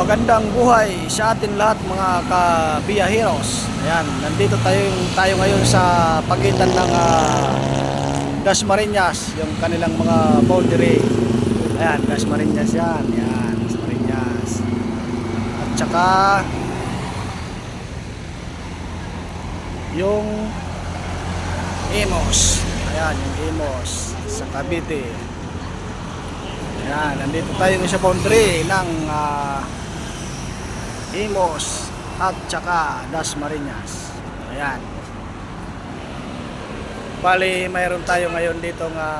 magandang buhay sa atin lahat mga kabiyaheros. Ayan, nandito tayo, tayo ngayon sa pagitan ng ah, Dasmariñas, yung kanilang mga boundary. Ayan, Dasmariñas yan. Ayan, Dasmariñas. At saka yung Imos. Ayan, yung Imos sa Cavite. Ayan, nandito tayo sa boundary ng ah, Imos at saka Dasmariñas. Ayan. Bali, mayroon tayo ngayon dito nga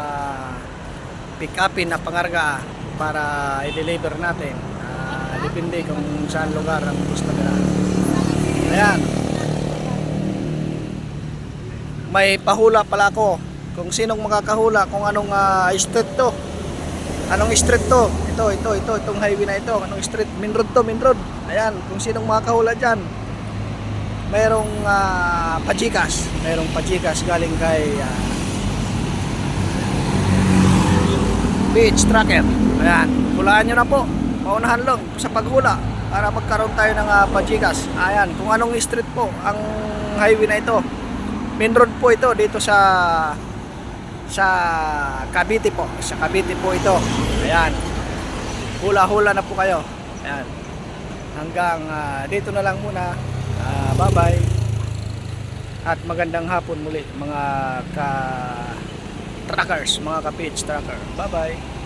pick upin na pangarga para i-deliver natin. Ah, depende kung saan lugar ang gusto nila. Ayan. May pahula pala ako kung sinong makakahula kung anong ah, street to. Anong street to? Ito, ito, ito, itong highway na ito. Anong street? Main road to, main road. Ayan, kung sinong makakahula dyan. Mayroong uh, pajikas. Mayroong pajikas galing kay ah, Beach Tracker. Ayan, hulaan nyo na po. Paunahan lang sa paghula para magkaroon tayo ng uh, pajikas. Ayan, kung anong street po ang highway na ito. Main road po ito dito sa sa Cavite po. Sa Cavite po ito. Ayan. Hula-hula na po kayo. Ayan. Hanggang ah, dito na lang muna. Ah, bye-bye. At magandang hapon muli mga ka trackers, mga ka-page tracker. Bye-bye.